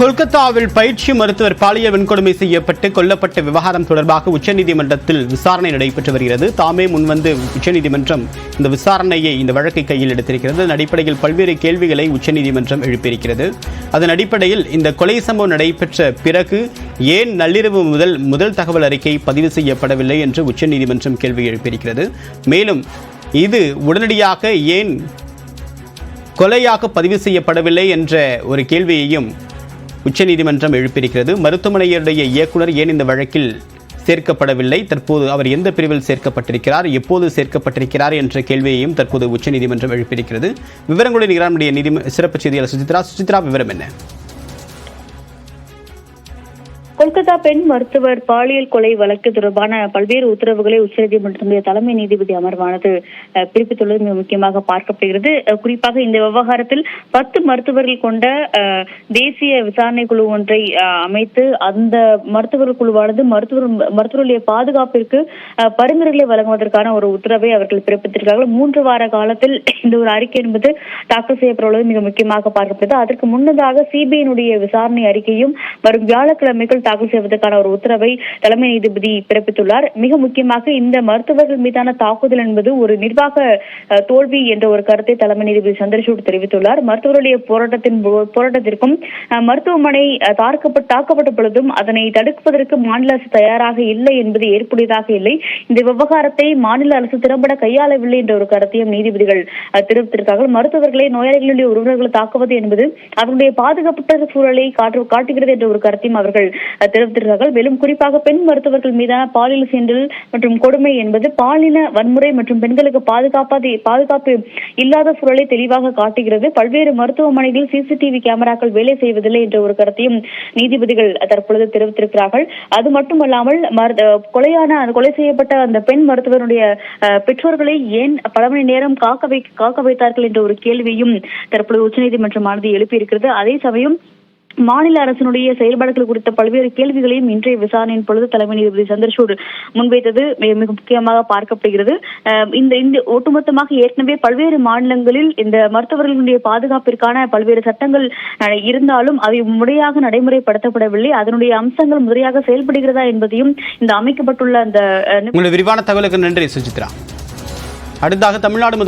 கொல்கத்தாவில் பயிற்சி மருத்துவர் பாலியல் வன்கொடுமை செய்யப்பட்டு கொல்லப்பட்ட விவகாரம் தொடர்பாக உச்சநீதிமன்றத்தில் விசாரணை நடைபெற்று வருகிறது. தாமே முன்வந்து உச்சநீதிமன்றம் இந்த விசாரணையை இந்த வழக்கை கையில் எடுத்திருக்கிறது. அதன் அடிப்படையில் பல்வேறு கேள்விகளை உச்சநீதிமன்றம் எழுப்பியிருக்கிறது. அதன் அடிப்படையில் இந்த கொலை சம்பவம் நடைபெற்ற பிறகு ஏன் நள்ளிரவு முதல் முதல் தகவல் அறிக்கை பதிவு செய்யப்படவில்லை என்று உச்சநீதிமன்றம் கேள்வி எழுப்பியிருக்கிறது. மேலும் இது உடனடியாக ஏன் கொலையாக பதிவு செய்யப்படவில்லை என்ற ஒரு கேள்வியையும் உச்சநீதிமன்றம் எழுப்பியிருக்கிறது. மருத்துவமனையுடைய இயக்குனர் ஏன் இந்த வழக்கில் சேர்க்கப்படவில்லை? தற்போது அவர் எந்த பிரிவில் சேர்க்கப்பட்டிருக்கிறார்? எப்போது சேர்க்கப்பட்டிருக்கிறார் என்ற கேள்வியையும் தற்போது உச்சநீதிமன்றம் எழுப்பியிருக்கிறது. விவரங்களுடன் நிகழ்ச்சிய நீதி சிறப்பு செய்தியாளர் சுசித்ரா சுசித்ரா விவரம் என்ன? கொல்கத்தா பெண் மருத்துவர் பாலியல் கொலை வழக்கு தொடர்பான பல்வேறு உத்தரவுகளை உச்சநீதிமன்றத்தினுடைய தலைமை நீதிபதி அமர்வானது அஹ், பிறப்பித்துள்ளது. மிக முக்கியமாக பார்க்கப்படுகிறது. குறிப்பாக இந்த விவகாரத்தில் பத்து மருத்துவர்கள் கொண்ட தேசிய விசாரணை குழு ஒன்றை அமைத்து அந்த மருத்துவர்கள் குழுவானது மருத்துவர் மருத்துவருடைய பாதுகாப்பிற்கு அஹ், பரிந்துரைகளை வழங்குவதற்கான ஒரு உத்தரவை அவர்கள் பிறப்பித்திருக்கிறார்கள். மூன்று வார காலத்தில் இந்த ஒரு அறிக்கை என்பது தாக்கல் செய்யப்படுவது மிக முக்கியமாக பார்க்கப்படுது அதற்கு முன்னதாக சிபிஐனுடைய விசாரணை அறிக்கையும் வரும் வியாழக்கிழமைக்குள் தாக்கல் செய்வதற்கான ஒரு உத்தரவை தலைமை நீதிபதி பிறப்பித்துள்ளார். மிக முக்கியமாக இந்த மருத்துவர்கள் மீதான தாக்குதல் என்பது ஒரு நிர்வாக தோல்வி என்ற ஒரு கருத்தை தலைமை நீதிபதி சந்திரசூட் தெரிவித்துள்ளார். மருத்துவருடைய போராட்டத்தின் போராட்டத்திற்கும் மருத்துவமனை தாக்கப்பட்ட பொழுதும் அதனை தடுப்பதற்கு மாநில அரசு தயாராக இல்லை என்பது ஏற்புடையதாக இல்லை. இந்த விவகாரத்தை மாநில அரசு திறம்பட கையாளவில்லை என்ற ஒரு கருத்தையும் நீதிபதிகள் அஹ், தெரிவித்திருக்கார்கள். மருத்துவர்களை நோயாளிகளுடைய உறவினர்களை தாக்குவது என்பது அவருடைய பாதுகாப்பற்ற சூழலை காட்டு காட்டுகிறது என்ற ஒரு கருத்தையும் அவர்கள் தெரிவித்திருக்கிறார்கள். மேலும் குறிப்பாக பெண் மருத்துவர்கள் மீதான பாலியல் சீண்டல் மற்றும் கொடுமை என்பது பாலின வன்முறை மற்றும் பெண்களுக்கு பாதுகாப்பாத பாதுகாப்பு இல்லாத சூழலை தெளிவாக காட்டுகிறது. பல்வேறு மருத்துவமனைகளில் சிசிடிவி கேமராக்கள் வேலை செய்வதில்லை என்ற ஒரு கருத்தையும் நீதிபதிகள் தற்பொழுது தெரிவித்திருக்கிறார்கள். அது மட்டுமல்லாமல் கொலையான கொலை செய்யப்பட்ட அந்த பெண் மருத்துவருடைய அஹ், பெற்றோர்களை ஏன் பல மணி நேரம் காக்க வை காக்க வைத்தார்கள் என்ற ஒரு கேள்வியும் தற்பொழுது உச்சநீதிமன்றமானது எழுப்பியிருக்கிறது. அதே சமயம் மாநில அரசினுடைய செயல்பாடுகள் குறித்த பல்வேறு கேள்விகளையும் இன்றைய விசாரணையின் பொழுது தலைமை நீதிபதி சந்திரசூட் முன்வைத்தது மிக முக்கியமாக பார்க்கப்படுகிறது. இந்த இந்த ஒட்டுமொத்தமாக ஏற்கனவே பல்வேறு மாநிலங்களில் இந்த மருத்துவர்களுடைய பாதுகாப்பிற்கான பல்வேறு சட்டங்கள் இருந்தாலும் அவை முறையாக நடைமுறைப்படுத்தப்படவில்லை. அதனுடைய அம்சங்கள் முறையாக செயல்படுகிறதா என்பதையும் இந்த அமைக்கப்பட்டுள்ள அந்த விரிவான தகவலுக்கு நன்றி சுஜித்ரா. அடுத்ததாக தமிழ்நாடு